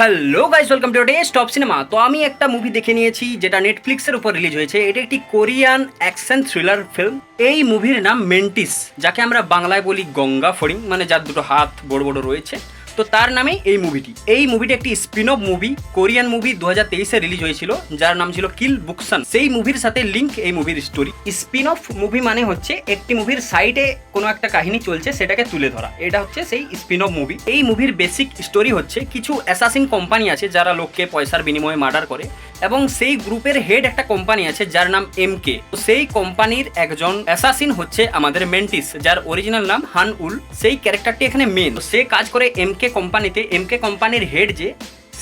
Hello guys welcome to day stop cinema তো আমি একটা মুভি দেখে নিয়েছি, যেটা নেটফ্লিক্সের উপর রিলিজ হয়েছে। এটা একটি কোরিয়ান অ্যাকশন থ্রিলার ফিল্ম এই মুভির নাম মেন্টিস যাকে আমরা বাংলায় বলি গঙ্গা ফড়িং মানে যার দুটো হাত বড় বড় রয়েছে। তো তার নামে এই মুভিটি এই মুভিটি একটি spin off movie Korean movie দু হাজার তেইশে রিলিজ হয়েছিল, যার নাম ছিল কিল বুকসান সেই মুভির সাথে লিঙ্ক এই মুভির স্টোরি স্পিন অফ মুভি মানে হচ্ছে একটি মুভির সাইডে কোনো একটা কাহিনী চলছে, সেটাকে তুলে ধরা। এটা হচ্ছে সেই স্পিন অফ মুভি এই মুভির বেসিক স্টোরি হচ্ছে, কিছু অ্যাসাসিন কোম্পানি আছে, যারা লোককে পয়সার বিনিময়ে মার্ডার করে। এবং সেই গ্রুপের হেড একটা কোম্পানি আছে, যার নাম এম কে সেই কোম্পানির একজন অ্যাসাসিন হচ্ছে আমাদের মেন্টিস যার অরিজিনাল নাম হান উল সেই ক্যারেক্টারটি এখানে মেন সে কাজ করে এম কে কোম্পানিতে এম কে কোম্পানির হেড যে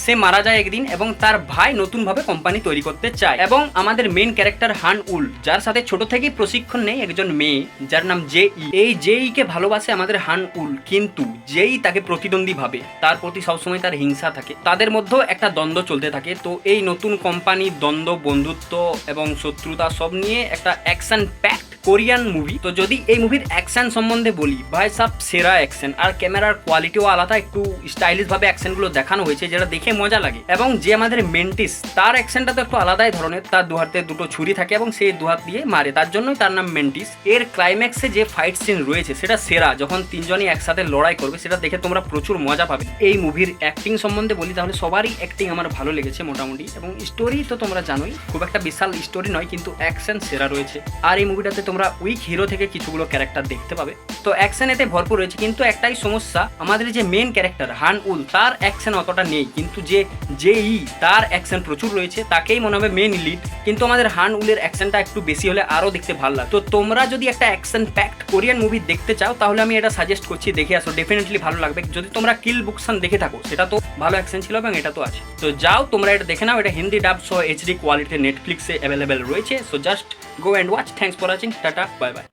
সে মারা যায় একদিন এবং তার ভাই নতুনভাবে কোম্পানি তৈরি করতে চায়। এবং আমাদের মেন ক্যারেক্টার হান উল যার সাথে ছোট থেকেই প্রশিক্ষণ নেই একজন মেয়ে, যার নাম জে ই এই জেই কে ভালোবাসে আমাদের হান উল কিন্তু জেই তাকে প্রতিদ্বন্দ্বী ভাবে। তার প্রতি সবসময় তার হিংসা থাকে। তাদের মধ্যেও একটা দ্বন্দ্ব চলতে থাকে। তো এই নতুন কোম্পানি দ্বন্দ্ব, বন্ধুত্ব এবং শত্রুতা সব নিয়ে একটা অ্যাকশন প্যাক্ট কোরিয়ান মুভি তো যদি এই মুভির অ্যাকশন সম্বন্ধে বলি, ভাই সব সেরা অ্যাকশন আর ক্যামেরার কোয়ালিটিও আলাদা। একটু স্টাইলিশ ভাবে অ্যাকশনগুলো দেখানো হয়েছে, যেটা দেখে মজা লাগে। এবং যে আমাদের মেন্টিস, তার অ্যাকশনটা তো একটু আলাদাই ধরনের। তার দু হাতে দুটো ছুরি থাকে এবং সেই দু হাত দিয়ে মারে। তার জন্যই তার নাম মেন্টিস। এর ক্লাইম্যাক্সে যে ফাইট সিন রয়েছে, সেটা সেরা। যখন তিনজনই একসাথে লড়াই করবে, সেটা দেখে তোমরা প্রচুর মজা পাবে। এই মুভির অ্যাক্টিং সম্বন্ধে বলি, তাহলে সবারই অ্যাক্টিং আমার ভালো লেগেছে মোটামুটি। এবং স্টোরি তো তোমরা জানোই, খুব একটা বিশাল স্টোরি নয়, কিন্তু অ্যাকশন সেরা রয়েছে। আর এই মুভিটাতে তোমরা উইক হিরো থেকে কিছুগুলো ক্যারেক্টার দেখতে পাবে। তো অ্যাকশন এতে ভরপুর রয়েছে, কিন্তু একটাই সমস্যা, আমাদের যে মেন ক্যারেক্টার হান উল তার অ্যাকশন অতটা নেই। কিন্তু যে যে ই তার অ্যাকশন প্রচুর রয়েছে, তাকেই মনে হবে মেন লিড কিন্তু আমাদের হান উলের অ্যাকশনটা একটু বেশি হলে আরও দেখতে ভালো লাগে তো তোমরা যদি একটা অ্যাকশন প্যাক্ট কোরিয়ান মুভি দেখতে চাও, তাহলে আমি এটা সাজেস্ট করছি, দেখে আসো। ডেফিনেটলি ভালো লাগবে। যদি তোমরা কিল বুকসান দেখে থাকো, সেটা তো ভালো অ্যাকশন ছিল এবং এটা তো আছে। তো যাও, তোমরা এটা দেখে নাও। এটা হিন্দি ডাব সহ এইচডি কোয়ালিটিতে নেটফ্লিক্সে অ্যাভেলেবেল রয়েছে। So just go and watch thanks for watching tata bye bye